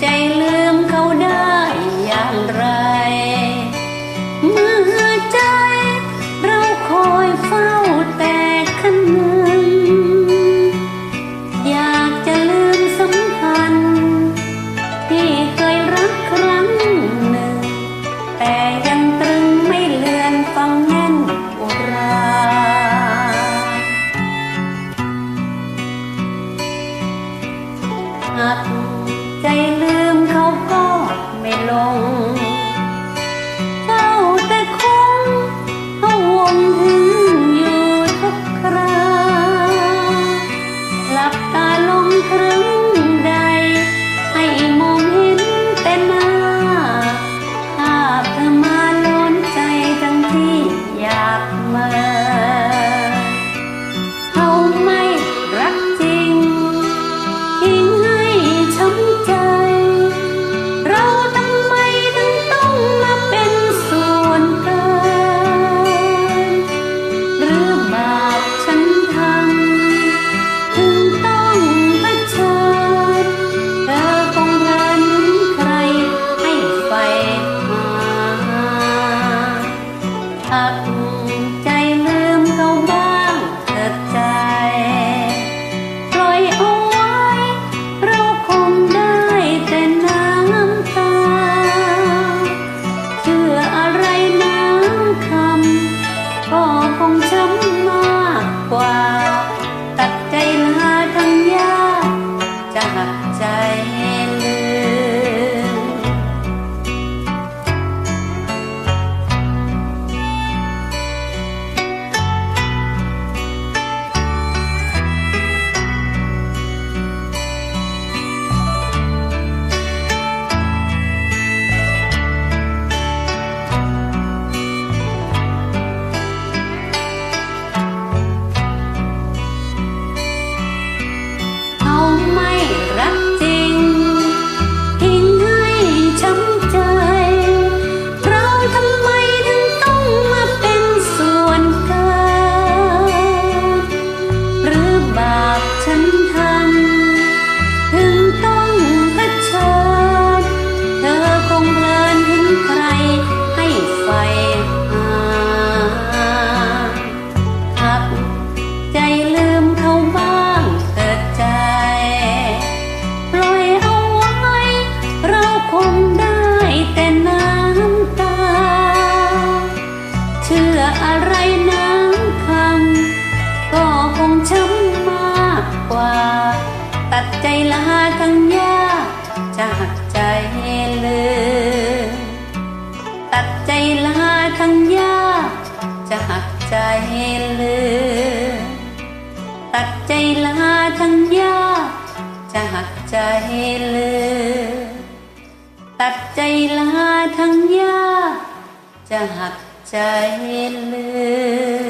ใจลืมเขาได้อย่างไร เมื่อใจเราคอยเฝ้าแต่คันหนึ่งอยากจะลืมสัมพันธ์ที่เคยรักครั้งหนึ่ง แต่ยังตรึงไม่เลือนฟังแน่นอุราหาก ใจลืมเขาก็ไม่ลง เจ้าแต่คงพะวนถึงอยู่ทุกคราหลับตาลงครึ้ง กใใจลาทั้งยากจากใจเลืมตัดใจลาทั้งยากจะหักใจเลืมตัดใจลาทั้งยากจะหักใจเลืมตัดใจลาทั้งยากจะหักใจเลืม